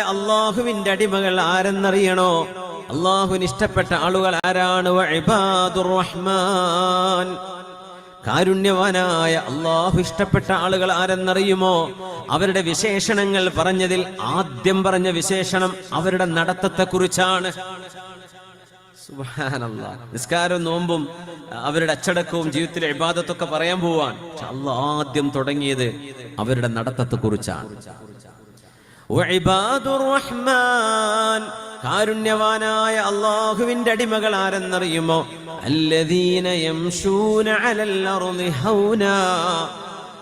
അള്ളാഹുവിന്റെ അടിമകൾ ആരെന്നറിയണോ? അള്ളാഹുവിന് ഇഷ്ടപ്പെട്ട ആളുകൾ ആരാണ്? റഹ്മാൻ. കാരുണ്യവാനായ അള്ളാഹു ഇഷ്ടപ്പെട്ട ആളുകൾ ആരെന്നറിയുമോ? അവരുടെ വിശേഷണങ്ങൾ പറഞ്ഞതിൽ ആദ്യം പറഞ്ഞ വിശേഷണം അവരുടെ നടത്തത്തെ കുറിച്ചാണ് നിസ്കാരവും നോമ്പും അവരുടെ അച്ചടക്കവും ജീവിതത്തിലെ ഇബാദത്തൊക്കെ പറയാൻ പോവാൻ. അള്ളാഹ് ആദ്യം തുടങ്ങിയത് അവരുടെ നടത്തത്തെ കുറിച്ചാണ് റഹ്മാൻ കാരുണ്യവാനായ അള്ളാഹുവിന്റെ അടിമകൾ ആരെന്നറിയുമോ?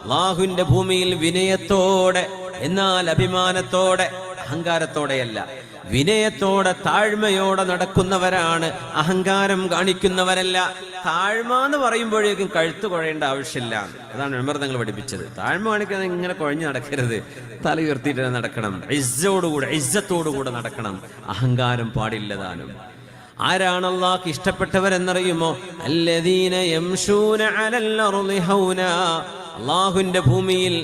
അള്ളാഹുവിന്റെ ഭൂമിയിൽ വിനയത്തോടെ എന്നാൽ അഭിമാനത്തോടെ അഹങ്കാരത്തോടെയല്ല വിനയത്തോടെ താഴ്മയോടെ നടക്കുന്നവരാണ് അഹങ്കാരം കാണിക്കുന്നവരല്ല താഴ്മ എന്ന് പറയുമ്പോഴേക്കും കഴുത്ത് കുഴയേണ്ട ആവശ്യമില്ല. അതാണ് വിമർദ്ദങ്ങൾ പഠിപ്പിച്ചത്. താഴ്മ കാണിക്കുന്നത് ഇങ്ങനെ കുഴഞ്ഞു നടക്കരുത്. തല ഉയർത്തിയിട്ട് നടക്കണം. ഇസ്സോടുകൂടെ ഇസ്സത്തോടുകൂടെ നടക്കണം. അഹങ്കാരം പാടില്ലതാനും ആരാണ് അള്ളാഹ് ഇഷ്ടപ്പെട്ടവരെന്നറിയുമോ? അല്ലദീന അള്ളാഹുവിന്റെ ഭൂമിയിൽ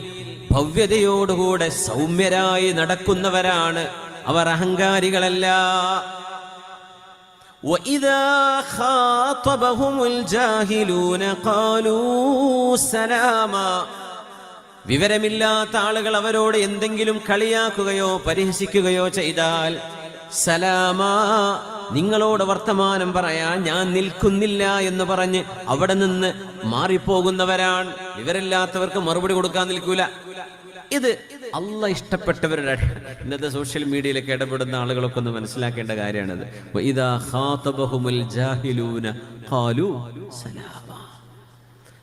ഭവ്യതയോടുകൂടെ സൗമ്യരായി നടക്കുന്നവരാണ്. അവർ അഹങ്കാരികളല്ല. وإذا خاطبهم الجاهلون قالوا سلاما വിവരമില്ലാത്ത ആളുകൾ അവരോട് എന്തെങ്കിലും കളിയാക്കുകയോ പരിഹസിക്കുകയോ ചെയ്താൽ സലാമാ നിങ്ങളോട് വർത്തമാനം പറയാൻ ഞാൻ നിൽക്കുന്നില്ല എന്ന് പറഞ്ഞ് അവിടെ നിന്ന് മാറിപ്പോകുന്നവരാണ് വിവരമില്ലാത്തവർക്ക് മറുപടി കൊടുക്കാൻ നിൽക്കൂല ഇത് അല്ല ഇഷ്ടപ്പെട്ടവരുടെ ഇന്നത്തെ സോഷ്യൽ മീഡിയയിലൊക്കെ ഇടപെടുന്ന ആളുകളൊക്കെ ഒന്ന് മനസ്സിലാക്കേണ്ട കാര്യമാണിത്.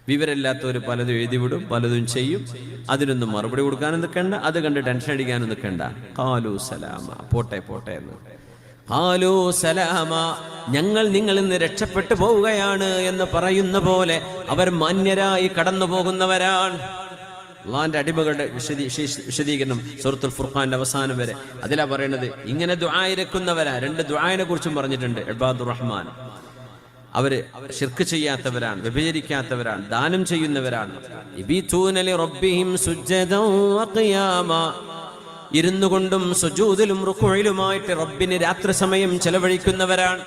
വിവരമില്ലാത്തവർ പലതും എഴുതിവിടും പലതും ചെയ്യും. അതിനൊന്നും മറുപടി കൊടുക്കാനും നിൽക്കണ്ട അത് കണ്ട് ടെൻഷൻ അടിക്കാനും നിൽക്കണ്ട. കാലു സലാമ. പോട്ടെ പോട്ടെ എന്ന്. ഹാലോ സലാമ ഞങ്ങൾ നിങ്ങൾ ഇന്ന് രക്ഷപ്പെട്ടു പോവുകയാണ് എന്ന് പറയുന്ന പോലെ അവർ മാന്യരായി കടന്നു പോകുന്നവരാണ് അള്ളാന്റെ അടിമകളുടെ വിശദീകരണം സുഹൃത്തുൽ ഫുർഖാന്റെ അവസാനം വരെ. അതിലാ പറയുന്നത് ഇങ്ങനെ ദുആയിരക്കുന്നവരാ രണ്ട് ദുആയിനെ കുറിച്ചും പറഞ്ഞിട്ടുണ്ട് ഇബാദുർ റഹ്മാൻ. അവർ ഷിർക്ക് ചെയ്യാത്തവരാണ് വിഭജിക്കാത്തവരാണ് ദാനം ചെയ്യുന്നവരാണ്. ഇരുന്നുകൊണ്ടും സുജൂതിലും റുക്കുഴിലുമായിട്ട് റബ്ബിന് രാത്രി സമയം ചെലവഴിക്കുന്നവരാണ്.